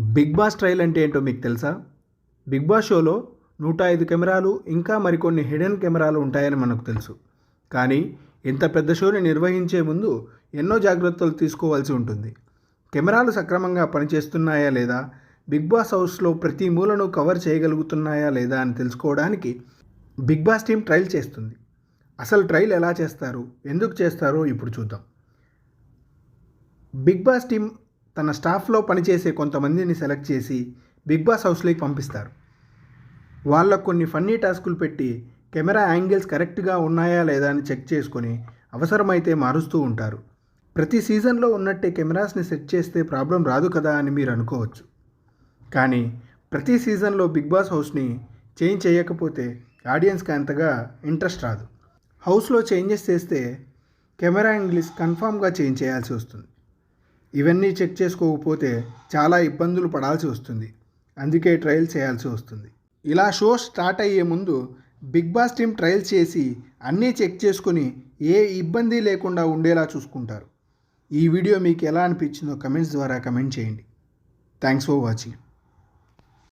Big boss trial అంటే ఏంటో మీకు తెలుసా? బిగ్ బాస్ షోలో నూట ఐదు కెమెరాలు ఇంకా మరికొన్ని హిడెన్ కెమెరాలు ఉంటాయని మనకు తెలుసు. కానీ ఇంత పెద్ద షోని నిర్వహించే ముందు ఎన్నో జాగ్రత్తలు తీసుకోవాల్సి ఉంటుంది. కెమెరాలు సక్రమంగా పనిచేస్తున్నాయా లేదా? బిగ్ బాస్ హౌస్లో ప్రతి మూలను కవర్ చేయగలుగుతున్నాయా లేదా అని తెలుసుకోవడానికి బిగ్ బాస్ టీం ట్రయల్ చేస్తుంది. అసలు ట్రయల్ ఎలా చేస్తారు? ఎందుకు చేస్తారో ఇప్పుడు చూద్దాం. బిగ్ బాస్ టీం తన స్టాఫ్లో పనిచేసే కొంతమందిని సెలెక్ట్ చేసి బిగ్ బాస్ హౌస్లోకి పంపిస్తారు. వాళ్ళకు కొన్ని ఫన్నీ టాస్కులు పెట్టి కెమెరా యాంగిల్స్ కరెక్ట్గా ఉన్నాయా లేదా అని చెక్ చేసుకొని అవసరమైతే మారుస్తూ ఉంటారు. ప్రతి సీజన్లో ఉన్నట్టే కెమెరాస్ని సెట్ చేస్తే ప్రాబ్లం రాదు కదా అని మీరు అనుకోవచ్చు. కానీ ప్రతి సీజన్లో బిగ్ బాస్ హౌస్ని చేంజ్ చేయకపోతే ఆడియన్స్కి అంతగా ఇంట్రెస్ట్ రాదు. హౌస్లో చేంజెస్ చేస్తే కెమెరా యాంగిల్స్ కన్ఫామ్గా చేంజ్ చేయాల్సి వస్తుంది. ఇవన్నీ చెక్ చేసుకోకపోతే చాలా ఇబ్బందులు పడాల్సి వస్తుంది. అందుకే ట్రయల్ చేయాల్సి వస్తుంది. ఇలా షో స్టార్ట్ అయ్యే ముందు బిగ్ బాస్ టీం ట్రయల్ చేసి అన్నీ చెక్ చేసుకొని ఏ ఇబ్బంది లేకుండా ఉండేలా చూసుకుంటారు. ఈ వీడియో మీకు ఎలా అనిపించిందో కమెంట్స్ ద్వారా కమెంట్ చేయండి. Thanks for watching.